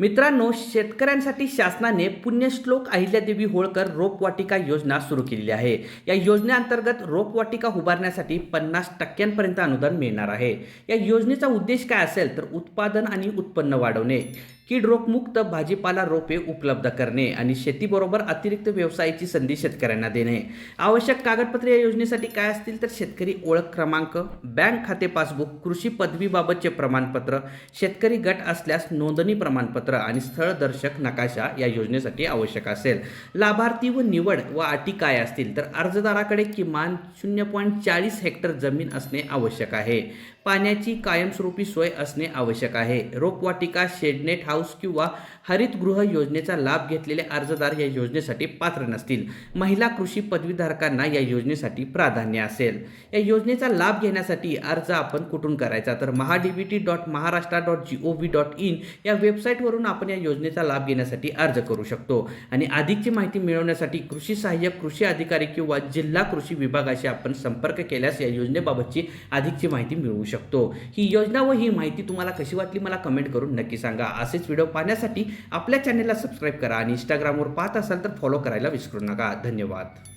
मित्रांनो शेतकऱ्यांसाठी शासनाने पुण्यश्लोक अहिल्यादेवी होळकर रोपवाटिका योजना सुरू केलेली आहे. या योजनेअंतर्गत रोपवाटिका उभारण्यासाठी पन्नास टक्क्यांपर्यंत अनुदान मिळणार आहे. या योजनेचा उद्देश काय असेल तर उत्पादन आणि उत्पन्न वाढवणे कीड रोगमुक्त भाजीपाला रोपे उपलब्ध करणे आणि शेतीबरोबर अतिरिक्त व्यवसायाची संधी शेतकऱ्यांना देणे. आवश्यक कागदपत्रे या योजनेसाठी काय असतील तर शेतकरी ओळख क्रमांक बँक खाते पासबुक कृषी पदवीबाबतचे प्रमाणपत्र शेतकरी गट असल्यास नोंदणी प्रमाणपत्र आणि स्थळदर्शक नकाशा या योजनेसाठी आवश्यक असेल. लाभार्थी व निवड व अटी काय असतील तर अर्जदाराकडे किमान शून्य पॉईंट चाळीस हेक्टर जमीन असणे आवश्यक आहे. पाण्याची कायमस्वरूपी सोय असणे आवश्यक आहे. रोपवाटिका शेडनेट हाऊस किंवा हरितगृह योजनेचा लाभ घेतलेले अर्जदार या योजनेसाठी पात्र नसतील. महिला कृषी पदवीधारकांना या योजनेसाठी प्राधान्य असेल. या योजनेचा लाभ घेण्यासाठी अर्ज आपण कुठून करायचा? तर MahaDBT dot Maharashtra dot G O V dot in या करून आपण या योजनेचा लाभ घेण्यासाठी अर्ज करू शकतो. आणि अधिकची माहिती मिळवण्यासाठी कृषी सहाय्यक कृषी अधिकारी किंवा जिल्हा कृषी विभागाशी आपण संपर्क केल्यास या योजनेबाबतची अधिकची माहिती मिळवू शकतो. ही योजना व ही माहिती तुम्हाला कशी वाटली मला कमेंट करून नक्की सांगा. असेच व्हिडिओ पाहण्यासाठी आपल्या चॅनेलला सबस्क्राईब करा आणि इंस्टाग्रामवर पाहत असाल तर फॉलो करायला विसरू नका. धन्यवाद.